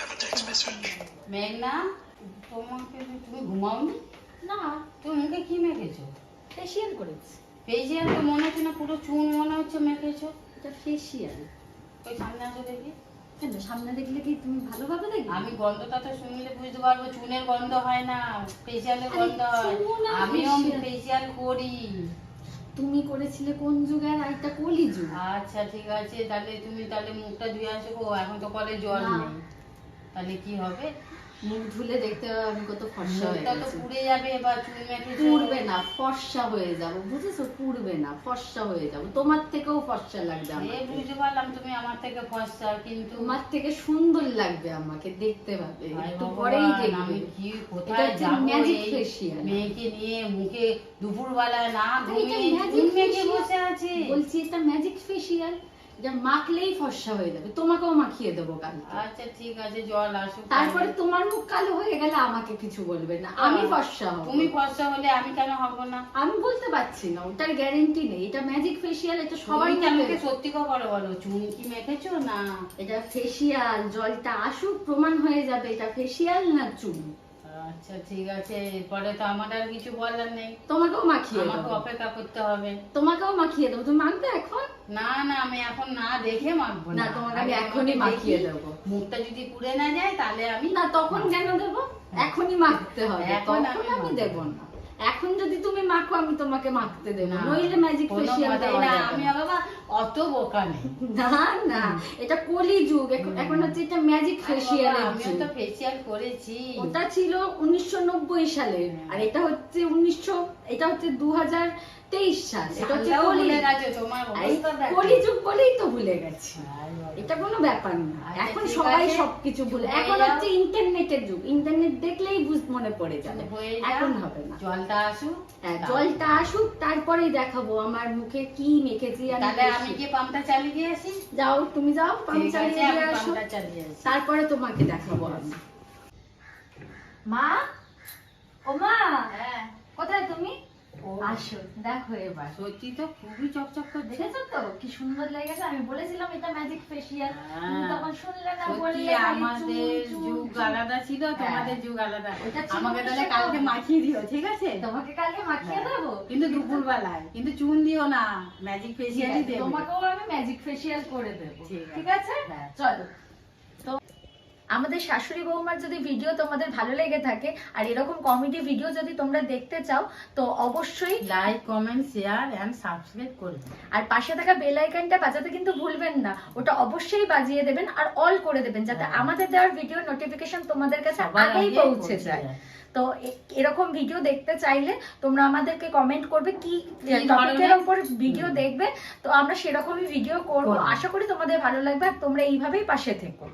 have a text message. মেঘনা তোমাকে তুমি ঘুমাওনি? না। তুমি মুখে কি মেখেছো? ফেসিয়াল করেছি। ফেসিয়াল তো মনে হচ্ছে না পুরো চুন মনে হচ্ছে মেখেছো। এটা ফেসিয়াল ওই সামনে আসো দেখি। কেন? সামনে দেখলে কি তুমি ভালোভাবে দেখবে? আমি গন্ধটা তো শুনলে বুঝতে পারব চুনের গন্ধ হয় না ফেসিয়ালের গন্ধ হয়। আমিও। ফেসিয়াল করি। তুমি করেছিলে কোন যুগে আর এটা কলি যুগ আচ্ছা ঠিক আছে তাহলে তুমি তাহলে মুখটা ধুয়ে আসো গো এখন তো কলে জল। নেই। তাহলে কি হবে? মুখ ধুলে দেখতে হবে আমি কত ফর্সা হয়ে তো পুড়ে যাবে বা চুল মেখেছো পুড়বে না ফর্সা হয়ে যাব বুঝেছ? পুড়বে না ফর্সা হয়ে যাব। তোমার থেকেও ফর্সা লাগবে এ আমাকে। বুঝতে পারলাম তুমি আমার থেকে ফসা কিন্তু তোমার থেকে সুন্দর লাগবে আমাকে দেখতে পাবে। একটু পরেই দেখবে। আমি কি কোথায় যাব magic এই মেয়েকে নিয়ে মুখে দুপুর বেলায় না ঘুমিয়ে মেখে বসে আছে। বলছি এটা ম্যাজিক ফেসিয়াল এটা মাখলেই ফর্সা হয়ে যাবে। তোমাকেও মাখিয়ে দেবো কালকে। আচ্ছা ঠিক আছে জল আসুক তারপরে তোমার মুখ কালো হয়ে গেলে আমাকে কিছু বলবে না। আমি ফর্সা হব। তুমি ফসা হলে আমি কেন হব না? আমি বলতে পারছি না ওটার গ্যারেন্টি নেই। এটা ম্যাজিক ফেসিয়াল এটা সবাই আমাকে সত্যি করে বলো? চুন কি মেখেছো না? এটা জলটা আসুক প্রমাণ হয়ে যাবে এটা ফেসিয়াল না চুন আচ্ছা ঠিক আছে এরপরে তো আমার আর কিছু বলার নেই। তোমাকেও মাখিয়ে আমাকে অপেক্ষা করতে হবে। তোমাকেও মাখিয়ে দেবো। তুমি মাখবে এখন? না না আমি এখন না দেখে মাখবো না, তোমাকে আমি এখনই মাখিয়ে দেবো। মুখটা যদি পুড়ে না যায় তাহলে আমি না তখন কেন দেবো? এখনই মাখতে হবে। এখন আমি দেবো না। এখন যদি তুমি মাখো আমি তোমাকে মাখতে দেবো। নইলে ম্যাজিক কথাই না, আমি বাবা অত বোকা নেই। না না এটা কলি যুগ এখন- হচ্ছে এটা ম্যাজিক ফেসিয়াল আমি তো ফেসিয়াল করেছি। ওটা ছিল উনিশশো নব্বই সালে। আর এটা হচ্ছে উনিশশো এটা হচ্ছে দু হাজার তেইশ সাল এটা হচ্ছে সালটাও কলি। ভুলে গেছো তোমার আর এই অবস্থা দেখো। কলি যুগ বলেই তো ভুলে গেছি। এটা কোনো ব্যাপার না। আচ্ছা, এখন সবাই সবকিছু ভুলে এখন হচ্ছে ইন্টারনেটের যুগ। ইন্টারনেট দেখলেই বুঝ মনে পড়ে যাবে। এখন হবে না। জলটা আসুক হ্যাঁ, জলটা আসুক তারপরেই দেখাবো আমার মুখে কি মেখেছি আমি তাহলে আমি কি পাম্পটা চালিয়ে আসি? যাও তুমি যাও পাম্প চালিয়ে আসো। তারপরে তোমাকে দেখাবো আমি। মা? ও মা? হ্যাঁ। আসো দেখো এবার। সত্যি তো খুবই চকচক করছে। দেখেছ তো? কি সুন্দর লেগেছে? আমি বলেছিলাম এটা ম্যাজিক ফেসিয়াল হ্যাঁ। তখন শুনলে না বললে আমাদের যুগ আলাদা ছিল তোমাদের যুগ আলাদা। আমাকে তাহলে কালকে মাখিয়ে দিও ঠিক আছে? তোমাকে কালকে মাখিয়ে হ্যাঁ। দেবো। কিন্তু দুপুর বেলায় কিন্তু চুন দিও না ম্যাজিক ফেসিয়ালই দেবে। তোমাকেও আমি ম্যাজিক ফেসিয়াল করে দেবো। ঠিক আছে। হ্যাঁ। চলো। আমাদের শাশুড়ি বৌমার যদি ভিডিও তোমাদের ভালো লেগে থাকে আর এরকম কমেডি ভিডিও যদি তোমরা দেখতে চাও তো অবশ্যই like comment share and subscribe করবে আর পাশে থাকা বেল আইকনটা বাজাতে কিন্তু ভুলবেন না। ওটা অবশ্যই বাজিয়ে দেবেন আর অল করে দেবেন যাতে হ্যাঁ। আমাদের দেওয়ার ভিডিও নোটিফিকেশন তোমাদের কাছে আগেই পৌঁছে যায়। তো এরকম ভিডিও দেখতে চাইলে তোমরা আমাদেরকে কমেন্ট করবে কি টপিকের উপর ভিডিও দেখবে। তো আমরা সেরকমই ভিডিও করব। আশা করি তোমাদের ভালো লাগবে। আর তোমরা এইভাবেই পাশে থেকো।